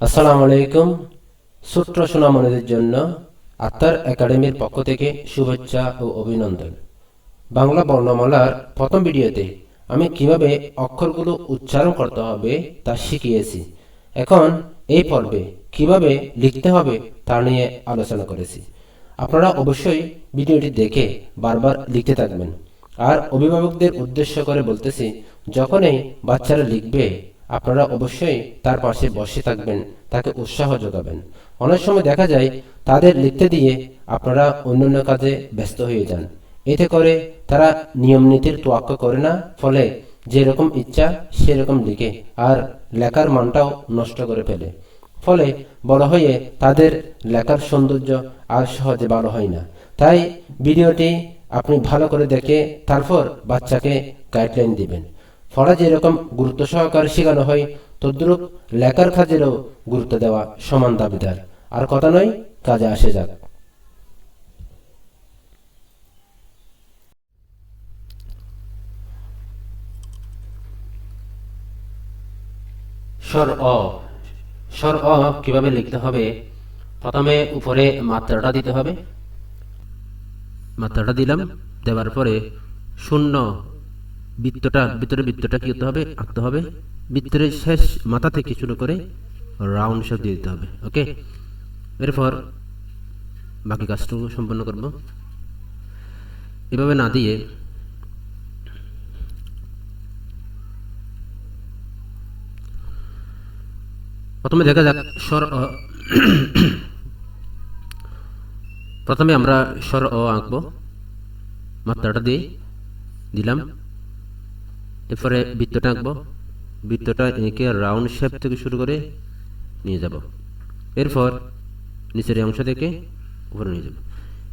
আসসালামু আলাইকুম। সূত্র সোনামণিদের জন্য আত্মার একাডেমির পক্ষ থেকে শুভেচ্ছা ও অভিনন্দন। বাংলা বর্ণমালার প্রথম ভিডিওতে আমি কীভাবে অক্ষরগুলো উচ্চারণ করতে হবে তা শিখিয়েছি। এখন এই পর্বে কীভাবে লিখতে হবে তা নিয়ে আলোচনা করেছি। আপনারা অবশ্যই ভিডিওটি দেখে বারবার লিখতে থাকবেন। আর অভিভাবকদের উদ্দেশ্য করে বলতেছি, যখনই বাচ্চারা লিখবে আপনারা অবশ্যই তার পাশে বসে থাকবেন, তাকে উৎসাহ যোগাবেন। অনেক সময় দেখা যায়, তাদের লিখতে দিয়ে আপনারা অন্যান্য কাজে ব্যস্ত হয়ে যান। এতে করে তারা নিয়ম নীতির তোয়াক্কা করে না, ফলে যেরকম ইচ্ছা সেরকম লিখে আর লেখার মানটাও নষ্ট করে ফেলে। ফলে বড় হয়ে তাদের লেখার সৌন্দর্য আর সহজে ভালো হয় না। তাই ভিডিওটি আপনি ভালো করে দেখে তারপর বাচ্চাকে গাইডলাইন দিবেন। পড়া যেরকম গুরুত্ব সহকারে শেখানো হয়, তদ্রুপ লেখার কাজেরও গুরুত্ব দেওয়া সমান দাবিদার। আর কথা নয়, কাজে আসে যাক। স্বর অ। স্বর অ কীভাবে লিখতে হবে? প্রথমে উপরে মাত্রাটা দিতে হবে। মাত্রাটা দিলাম, দেওয়ার পরে শূন্য বৃত্তটা, ভিতরে বৃত্তটা কি করতে হবে? আঁকতে হবে। বৃত্তের শেষ মাথা থেকে শুরু করে রাউন্ড শেপ দিয়ে দিতে হবে ওকে এরপর বাকি কাজটুকু সম্পন্ন করব। এভাবে না দিয়ে প্রথমে দেখা যাক স্বর প্রথমে আমরা স্বর অ আঁকবো। মাত্রাটা দিয়ে দিলাম। এরপরে বৃত্তটা আঁকবো। বৃত্তটা এঁকে রাউন্ড শেপ থেকে শুরু করে নিয়ে যাব। এরপর নিচের অংশ থেকে উপরে নিয়ে যাব।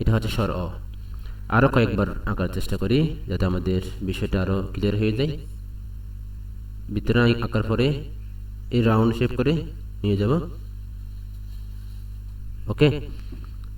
এটা হচ্ছে স্বর অ। আরও কয়েকবার আঁকার চেষ্টা করি যাতে আমাদের বিষয়টা আরও ক্লিয়ার হয়ে যায়। বৃত্তটা আঁকার পরে এই রাউন্ড শেপ করে নিয়ে যাব। ওকে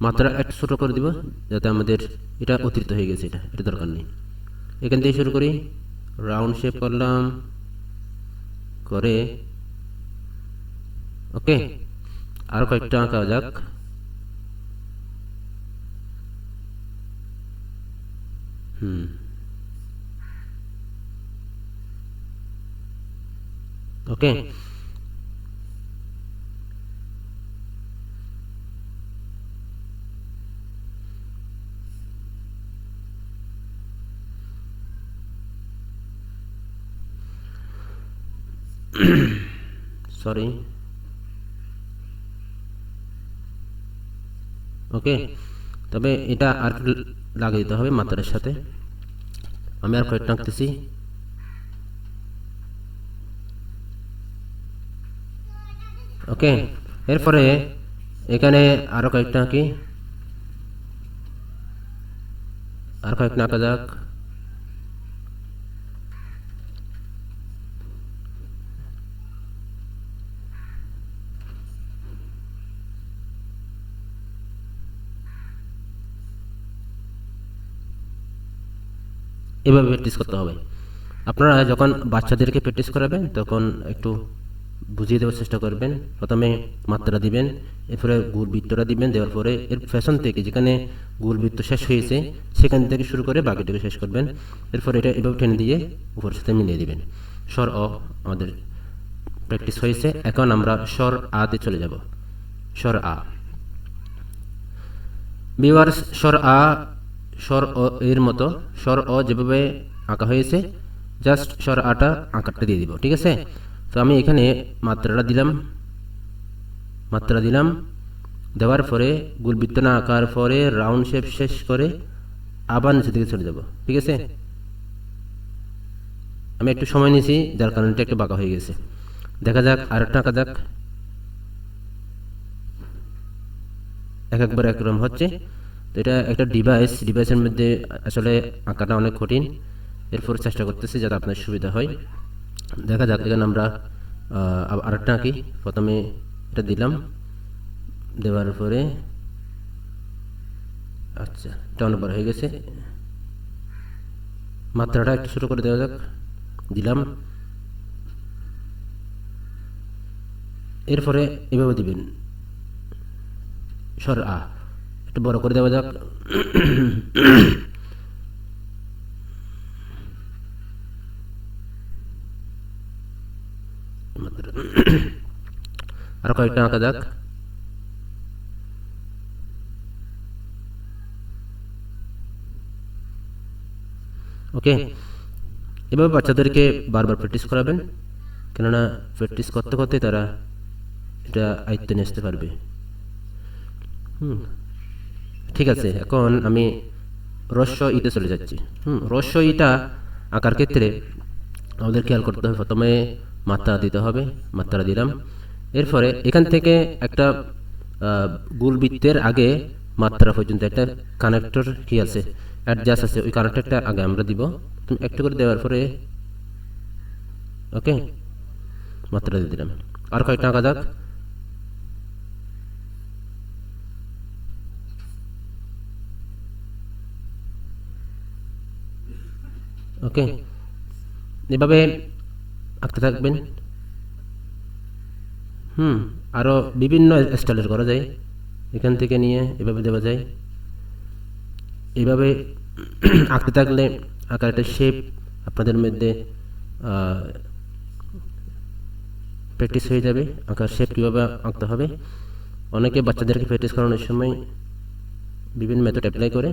মাত্রা একটু ছোটো করে দিব যাতে আমাদের এটা অতিরিক্ত হয়ে গেছে এটা। এটা দরকার নেই। এখান থেকে শুরু করি। রাউন্ড শেপ করলাম করে ওকে আরও কয়েকটা আঁকা যাক হুম ওকে সরি ওকে তবে এটা আর লাগিয়ে দিতে হবে মাত্রার সাথে। আমি আর কয়েকটা আঁকতেছি। ওকে এরপরে এখানে আরও কয়েকটা আঁকি। আর কয়েকটা আঁকা যাক। এভাবে প্র্যাকটিস করতে হবে। আপনারা যখন বাচ্চাদেরকে প্র্যাকটিস করাবেন, তখন একটু বুঝিয়ে দেওয়ার চেষ্টা করবেন। প্রথমে মাত্রা দিবেন, এরপরে গুড় বৃত্তটা দিবেন, দেওয়ার পরে এর ফ্যাশন থেকে যেখানে গুড় বৃত্ত শেষ হয়েছে, সেখান থেকে শুরু করে বাকিটাকে শেষ করবেন। এরপর এটা এভাবে টেনে দিয়ে উপরের সাথে মিলিয়ে দিবেন। স্বর অ আমাদের প্র্যাকটিস হয়েছে। এখন আমরা স্বর আতে চলে যাব। স্বর আ। বিওয়ার্স স্বর আ স্বর অ এর মতো স্বর অ যেভাবে আঁকা হয়েছে জাস্ট স্বর আটা আঁকাটা দিয়ে দিব, ঠিক আছে? তো আমি এখানে মাত্রাটা দিলাম। মাত্রা দিলাম। দেওয়ার পরে গুলবৃত্ত না আঁকার পরে রাউন্ড শেপ শেষ করে আবার নিচে দিকে চলে যাব, ঠিক আছে? আমি একটু সময় নিয়েছি, যার কারণে একটু বাঁকা হয়ে গেছে। দেখা যাক, আরেকটা আঁকা যাক। এক একবার একরকম হচ্ছে। এটা একটা ডিভাইস ডিভাইসের মধ্যে আসলে আঁকাটা অনেক কঠিন। এরপর চেষ্টা করতেছি যাতে আপনার সুবিধা হয়। দেখা যাক, এখানে আমরা আরেকটা আঁকি। প্রথমে এটা দিলাম। দেওয়ার পরে আচ্ছা এটা অনেকবার হয়ে গেছে। মাত্রাটা একটু ছোটো করে দেওয়া যাক। দিলাম। এরপরে এভাবে দিবেন। সর আ। একটু বড় করে দেওয়া যাক। আর কয়েকটা আঁকা যাক। ওকে। এভাবে বাচ্চাদেরকে বারবার প্র্যাকটিস করাবেন। কেননা প্র্যাকটিস করতে করতে তারা এটা আয়ত্তে নিয়ে আসতে পারবে। হুম। ঠিক আছে এখন আমি রস্য ইতে চলে যাচ্ছি। হুম রস্য ইটা আঁকার ক্ষেত্রে আমাদের খেয়াল করতে হবে। প্রথমে মাত্রা দিতে হবে মাত্রা দিলাম। এরপরে এখান থেকে একটা আহ, গোল বৃত্তের আগে মাত্রা পর্যন্ত একটা কানেক্টর কি আছে অ্যাডজাস্ট আছে। ওই কানেক্টরটা আগে আমরা দিব। তুমি একটু করে দেওয়ার পরে ওকে মাত্রা দিয়ে দিলাম। আর কয়েকটা আঁকা যাক? ওকে এভাবে আঁকতে থাকবেন হুম আরও বিভিন্ন স্টাইলের করা যায় এখান থেকে নিয়ে এভাবে দেওয়া যায় এভাবে আঁকতে থাকলে আঁকার একটা শেপ আপনাদের মধ্যে প্র্যাকটিস হয়ে যাবে। আঁকার শেপ কীভাবে আঁকতে হবে অনেকে বাচ্চাদেরকে প্র্যাকটিস করানোর সময় বিভিন্ন মেথড অ্যাপ্লাই করে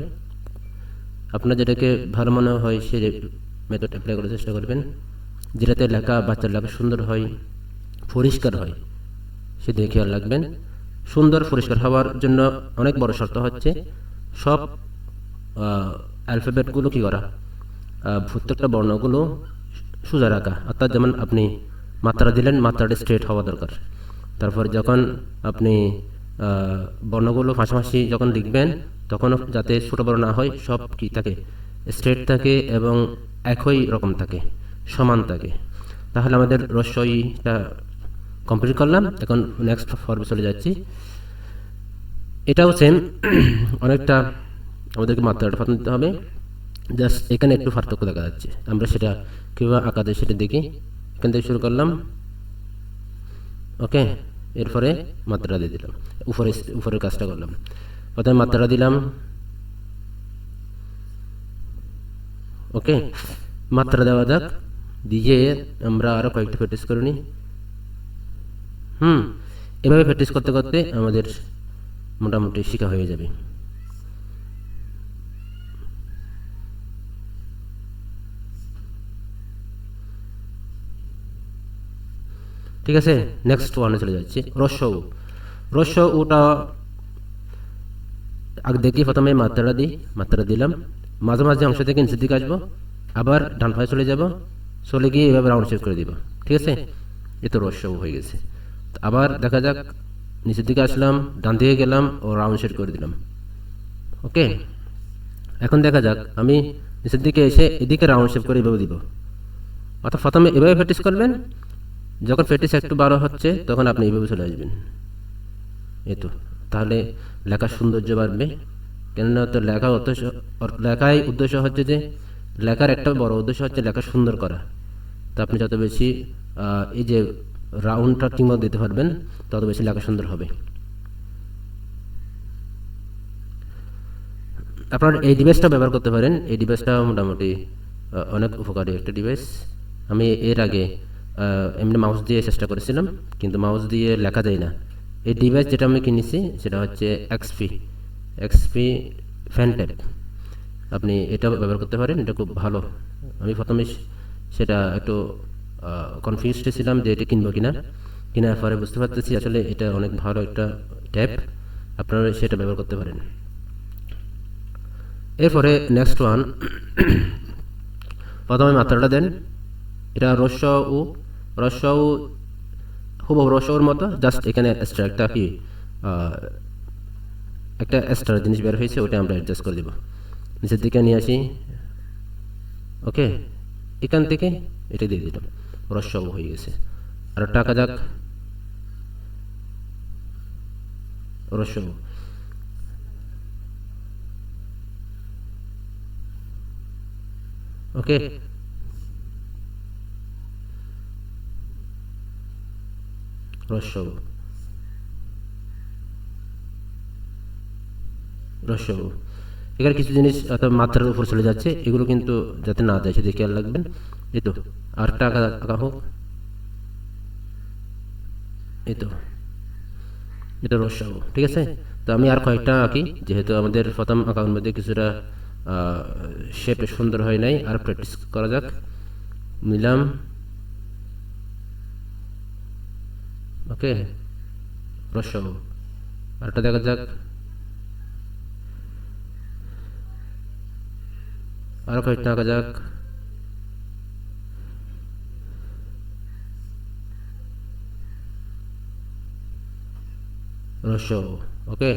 আপনার যেটাকে ভালো মনে হয়, সে মেথড অ্যাপ্লাই করার চেষ্টা করবেন, যেটাতে লেখা বাচ্চার লেখা সুন্দর হয়, পরিষ্কার হয়, সে দেখে খেয়াল রাখবেন সুন্দর, পরিষ্কার হওয়ার জন্য অনেক বড় শর্ত হচ্ছে, সব অ্যালফাবেটগুলো কী করা? প্রত্যেকটা বর্ণগুলো সোজা রাখা। অর্থাৎ যেমন আপনি মাত্রা দিলেন, মাত্রাটা স্ট্রেট হওয়া দরকার। তারপর যখন আপনি বর্ণগুলো পাশাপাশি যখন লিখবেন তখন যাতে ছোটো বড় না হয়, সব কী থাকে? স্ট্রেট থাকে এবং একই রকম থাকে, সমান থাকে। তাহলে আমাদের রস্যইটা কমপ্লিট করলাম। এখন নেক্সট ফর্মে চলে যাচ্ছি। এটাও সেম অনেকটা আমাদেরকে মাত্রাটা ফাটানো দিতে হবে। জাস্ট এখানে একটু পার্থক্য দেখা যাচ্ছে। আমরা সেটা কীভাবে আঁকা যায় সেটা দেখি। এখান থেকে শুরু করলাম। ওকে এরপরে মাত্রা দিয়ে দিলাম। উপরে উপরের কাজটা করলাম। প্রথমে মাত্রাটা দিলাম। ওকে, মাত্রা দেওয়া যাক। দিয়ে আমরা আরও কয়েকটি প্র্যাকটিস করে নিই। হুম, এভাবে প্র্যাকটিস করতে করতে আমাদের মোটামুটি শেখা হয়ে যাবে। ঠিক আছে? নেক্সট ওয়ানে চলে যাচ্ছি। রস্য উ রস্য উটা আগে দেখি প্রথমে মাত্রাটা দিই মাত্রা দিলাম। মাঝে মাঝে অংশ থেকে নিচের দিকে আসব। আবার ডান পায়ে চলে যাব। চলে গিয়ে এভাবে রাউন্ড শেপ করে দিব। ঠিক আছে? এ তো রস্য হয়ে গেছে। আবার দেখা যাক, নিচের দিকে আসলাম, ডান দিকে গেলাম ও রাউন্ড শেপ করে দিলাম। ওকে এখন দেখা যাক, আমি নিচের দিকে এসে এদিকে রাউন্ড শেপ করে এভাবে দিব। অর্থাৎ প্রথমে এভাবে প্র্যাকটিস করবেন যখন প্র্যাকটিস একটু বড় হচ্ছে, তখন আপনি এইভাবে চলে আসবেন। এই তো তাহলে লেখার সৌন্দর্য বাড়বে। কেননা তো লেখা উদ্দেশ্য লেখাই উদ্দেশ্য হচ্ছে যে, লেখার একটা বড় উদ্দেশ্য হচ্ছে লেখা সুন্দর করা। তো আপনি যত বেশি এই যে রাউন্ডটা ঠিকমতো দিতে পারবেন, তত বেশি লেখা সুন্দর হবে। আপনার এই ডিভাইসটা ব্যবহার করতে পারেন। এই ডিভাইসটা মোটামুটি অনেক উপকারী একটা ডিভাইস আমি এর আগে এমনি মাউস দিয়ে চেষ্টা করেছিলাম, কিন্তু মাউস দিয়ে লেখা যায় না। এই ডিভাইস যেটা আমি কিনেছি, সেটা হচ্ছে এক্সপি এক্সপি ফ্যানটেপ আপনি এটা ব্যবহার করতে পারেন, এটা খুব ভালো। আমি প্রথমে সেটা একটু কনফিউজড ছিলাম যে এটা কিনবো কিনা। কেনার পরে বুঝতে পারতেছি আসলে এটা অনেক ভালো একটা ট্যাপ আপনারা সেটা ব্যবহার করতে পারেন। এরপরে নেক্সট ওয়ান প্রথমে মাত্রাটা দেন। এটা রস্য ও রস্য ও খুব রস্যর মতো জাস্ট এখানে এক্সট্রা একটা কি একটা এক্সট্রা জিনিস বের হয়েছে, ওটা আমরা অ্যাডজাস্ট করে দেবো। নিচের দিকে নিয়ে আসি। ওকে এখান থেকে এটা দিয়ে দিলাম। রস্য ও হয়ে গেছে। আর টাকা যাক। রস্য ও। ওকে রস্যউ রস্যউ এখানে কিছু জিনিস অর্থাৎ মাত্রার উপর চলে যাচ্ছে, এগুলো কিন্তু যাতে না যায়, সেদিকে খেয়াল রাখবেন। এই তো, আর টাকা আঁকা হোক। এই তো, এটা রস্যাউ ঠিক আছে? তো আমি আর কয়েকটা আঁকি, যেহেতু আমাদের প্রথম আঁকার মধ্যে কিছুটা শেপ সুন্দর হয় নাই, আর প্র্যাকটিস করা যাক। নিলাম। ওকে রস্যাউ আরেকটা দেখা যাক। আরও কয়েকটা আঁকা যাক। রস্য ওকে।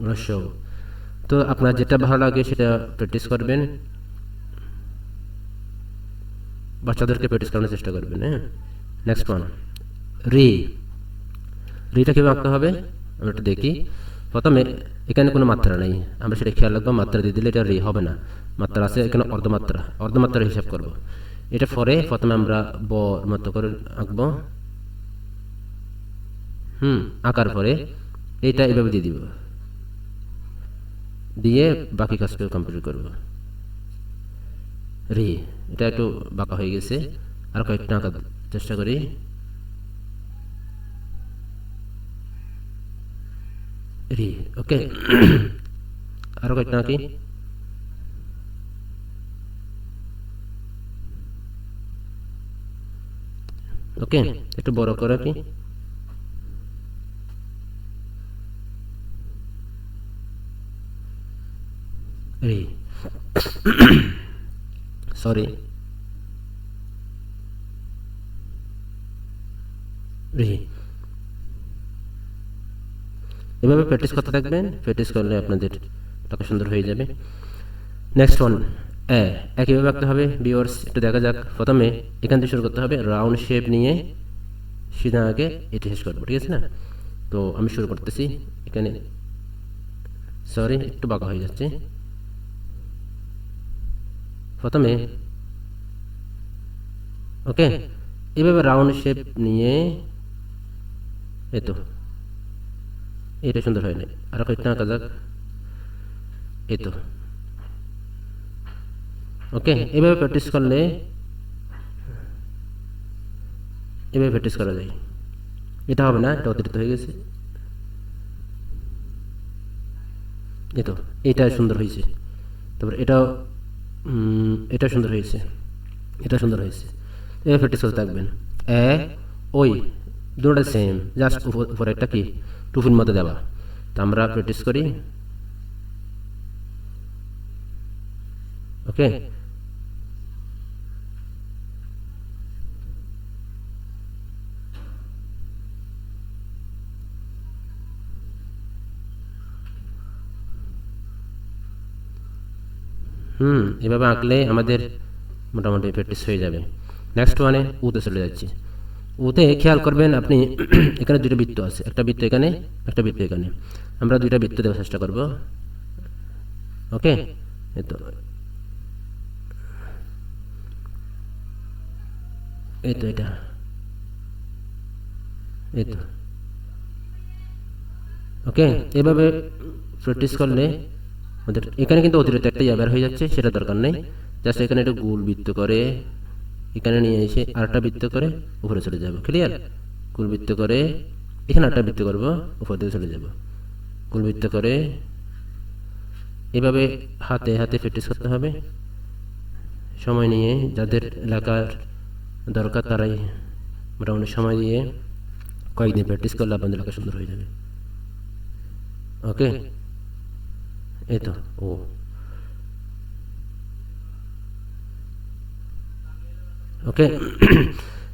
রস্য তো আপনার যেটা ভালো লাগে সেটা প্র্যাকটিস করবেন। বাচ্চাদেরকে প্র্যাকটিস করানোর চেষ্টা করবেন হ্যাঁ নেক্সট ওয়ান রি। রিটা কীভাবে আঁকতে হবে? আমরা একটু দেখি। প্রথমে এখানে কোনো মাত্রা নেই। আমরা সেটা খেয়াল রাখব, মাত্রা দিয়ে দিলে এটা রি হবে না। মাত্রা আছে এখানে অর্ধমাত্রা। অর্ধমাত্রা হিসাব করব। এটা পরে প্রথমে আমরা ব মতো করে আঁকবো। হুম, আঁকার পরে এটা এভাবে দিয়ে দিব। দিয়ে বাকি কাজটা কমপ্লিট করব। রি। এটা একটু বাঁকা হয়ে গেছে। আর কয়েকটা আঁকার চেষ্টা করি। রি ওকে। আরও কয়েকটা আঁকি। ওকে, একটু বড় করে কি রি রি এভাবে প্র্যাকটিস করতে থাকবেন প্র্যাকটিস করলে আপনাদের টাকা সুন্দর হয়ে যাবে। নেক্সট ওয়ান এ একইভাবে আঁকতে হবে। বিওর্স একটু দেখা যাক। প্রথমে এখান থেকে শুরু করতে হবে। রাউন্ড শেপ নিয়ে সিধা আগে এটি শেষ করব, ঠিক আছে না? তো আমি শুরু করতেছি। এখানে সরি একটু বাঁকা হয়ে যাচ্ছে। প্রথমে ওকে এভাবে রাউন্ড শেপ নিয়ে এই তো এটা সুন্দর হয় নাই আর কয়েকটা আঁকা যাক এই তো ওকে এভাবে প্র্যাকটিস করলে এভাবে প্র্যাকটিস করা যায় এটা হবে না এটা অতিরিক্ত হয়ে গেছে এই তো এটা সুন্দর হয়েছে তারপর এটাও এটা সুন্দর হয়েছে। এটা সুন্দর হয়েছে। এভাবে প্র্যাকটিস করতে থাকবেন। এ, ওই, দুটোটা সেম জাস্ট উপরে একটা কি? টুফির মতো দেওয়া। তা আমরা প্র্যাকটিস করি। ওকে হুম, এভাবে আঁকলে আমাদের মোটামুটি প্র্যাকটিস হয়ে যাবে। নেক্সট ওয়ানে উতে চলে যাচ্ছি। উতে খেয়াল করবেন আপনি এখানে দুটো বৃত্ত আছে। একটা বৃত্ত এখানে, একটা বৃত্ত এখানে। আমরা দুইটা বৃত্ত দেওয়ার চেষ্টা করব। ওকে? তো। এই তো এটা। এই তো। ওকে? এভাবে প্র্যাকটিস করলে আমাদের এখানে কিন্তু অতিরিক্ত একটা ইয়াবার হয়ে যাচ্ছে, সেটা দরকার নেই। জাস্ট এখানে একটু গোল বৃত্ত করে, এখানে নিয়ে এসে আরেকটা বৃত্ত করে উপরে চলে যাব। ক্লিয়ার গোল বৃত্ত করে, এখানে আরেকটা বৃত্ত করব, উপর দিকে চলে যাব। গোল বৃত্ত করে, এভাবে হাতে হাতে প্র্যাকটিস করতে হবে। সময় নিয়ে যাদের এলাকার দরকার তারাই মোটামুটি সময় দিয়ে কয়েকদিন প্র্যাকটিস করলে আপনাদের এলাকা সুন্দর হয়ে যাবে। ওকে এই তো ও ওকে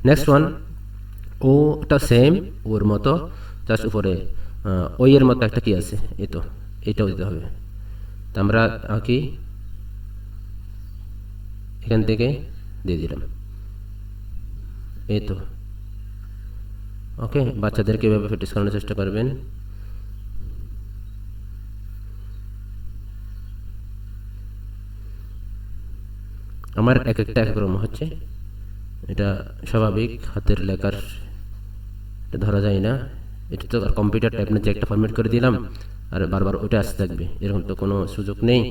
নেক্সট ওয়ান ওটা সেম ওর মতো জাস্ট উপরে। ওই এর মতো একটা কি আছে? এই তো এটাও দিতে হবে। তা আমরা আঁকি। এখান থেকে দিয়ে দিলাম। এই তো ওকে বাচ্চাদেরকে এভাবে প্র্যাকটিস করানোর চেষ্টা করবেন। আমার এক একটা এক রকম হচ্ছে। এটা স্বাভাবিক, হাতের লেখার এটা ধরা যায় না। এটা তো কম্পিউটার টাইপ যে একটা ফরম্যাট করে দিলাম, আর বারবার ওটা আসতে থাকবে। এরকম তো কোনো সুযোগ নেই।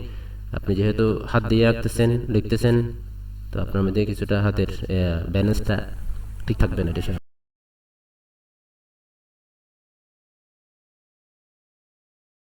আপনি যেহেতু হাত দিয়ে আঁকতেছেন, লিখতেছেন, তো আপনার মধ্যে কিছুটা হাতের ব্যালেন্সটা ঠিক থাকবে না, এটা